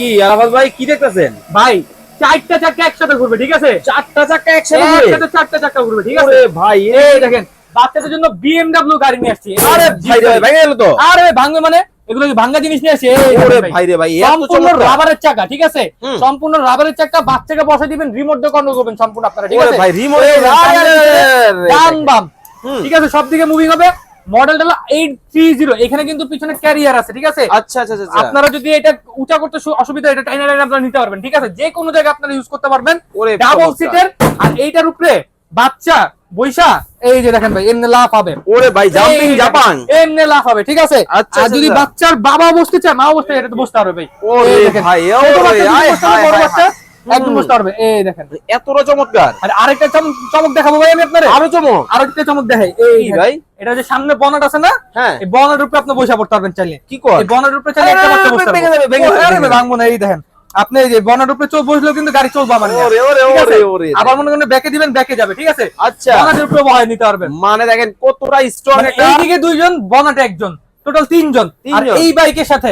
কি আরাফাত ভাই কি দেখতেছেন ভাই চারটা চাকা একসাথে ঘুরবে ঠিক আছে চারটা চাকা একসাথে ঘুরে? একসাথে চারটা চাকা ঘুরবে ঠিক আছে ভাই এই দেখেন বাচ্চাদের জন্য বিএমডব্লিউ গাড়ি নিয়ে আসছি আরে ভাই ভাই ভেঙে গেল তো আরে ভাঙবে মানে এগুলো কি ভাঙ্গা জিনিস নিয়ে ওরে ভাই। রে ভাই সম্পূর্ণ রাবারের চাকা ঠিক আছে সম্পূর্ণ রাবারের চাকা বাচ্চাকে বসে দিবেন রিমোট দিয়ে কন্ট্রোল করবেন সম্পূর্ণ আপনারা ঠিক আছে ভাই, ডান আরে, ডান বাম ঠিক আছে সব দিকে মুভিং হবে মডেলটা হলো এইট থ্রি জিরো। এখানে কিন্তু পিছনে ক্যারিয়ার আছে ঠিক আছে? আচ্ছা আচ্ছা আচ্ছা, আচ্ছা। আপনারা যদি এটা উঁচা করতে অসুবিধা এটা টাইনা টাইনা আপনারা নিতে পারবেন ঠিক আছে? যে কোনো জায়গায় আপনারা ইউজ করতে পারবেন। ডাবল সিটের আর এইটার উপরে বাচ্চা বৈশা এই যে দেখেন ভাই এমনি লাভ হবে। ওরে ভাই জাম্পিং জাপান এমনি লাভ হবে ঠিক আছে? আচ্ছা, আর আচ্ছা, যদি। বাচ্চার বাবা বসতে চায় মা বসতে চায়, এটা তো বসতে পারবে ভাই। ওরে ভাই, ওরে, আয়, হায়, একদম। বসতে পারবে। এই দেখেন। এতটা চমৎকার। আর আরেকটা চমক দেখাবো ভাই আমি আপনারে। আরও চমক। আরেকটা চমক দেখাই। এই ভাই? এটা যে সামনে বনাট আছে না হ্যাঁ। এই বনাটের উপরে আপনি বসে পড়তে পারবেন চাইলে। কি কর? এই বনাটের উপরে চাইলে একটা বাচ্চা বসতে ভেঙে যাবে, ভেঙে যাবে। ভাঙবো না এই দেখেন। আপনি এই যে বনাটের উপরে চোখ বসলেও কিন্তু গাড়ি চলবে আমার আবার মনে করেন ব্যাকে দিবেন ব্যাকে যাবে ঠিক আছে? আচ্ছা। বনাটের উপরে বহায় নিতে পারবেন। মানে দেখেন কতটা স্ট্রং মানে একটা এইদিকে দুইজন বনাটে একজন। টোটাল তিনজন। আর এই বাইকের সাথে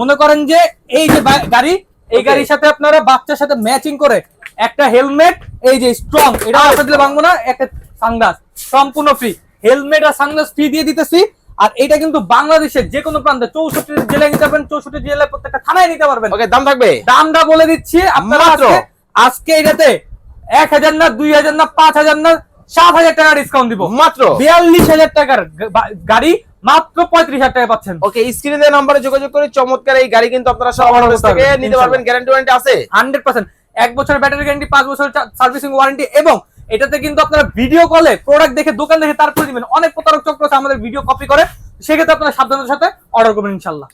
মনে করেন যে এই যে গাড়ি এই গাড়ির সাথে আপনারা বাচ্চার সাথে ম্যাচিং করে একটা হেলমেট এই যে স্ট্রং এটা আপনাদের দিলে ভাঙবো না একটা সানগ্লাস সম্পূর্ণ ফ্রি হেলমেট আর সানগ্লাস ফ্রি দিয়ে দিতেছি আর এটা কিন্তু বাংলাদেশের যে কোনো প্রান্তে চৌষট্টি জেলায় নিতে পারবেন চৌষট্টি জেলায় প্রত্যেকটা থানায় নিতে পারবেন। ওকে দাম থাকবে? দামটা বলে দিচ্ছি আপনারা আজকে এটাতে এক হাজার না দুই হাজার না পাঁচ হাজার না সাত হাজার টাকা ডিসকাউন্ট দিব। মাত্র? বিয়াল্লিশ হাজার টাকার গাড়ি মাত্র পঁয়ত্রিশ হাজার টাকা পাচ্ছেন। ওকে স্ক্রিনে দেওয়া নম্বরে যোগাযোগ করে চমৎকার এই গাড়ি কিন্তু আপনারা সব থেকে নিতে পারবেন। গ্যারান্টি ওয়ারেন্টি আছে? Hundred percent. এক বছরের ব্যাটারি গ্যারান্টি পাঁচ বছর সার্ভিসিং ওয়ারেন্টি এবং এটাতে কিন্তু আপনারা ভিডিও কলে প্রোডাক্ট দেখে দোকান দেখে তারপরে দিবেন। অনেক প্রতারক চক্র আছে আমাদের ভিডিও কপি করে। সেক্ষেত্রে আপনারা সাবধানতার সাথে অর্ডার করবেন ইনশাল্লাহ।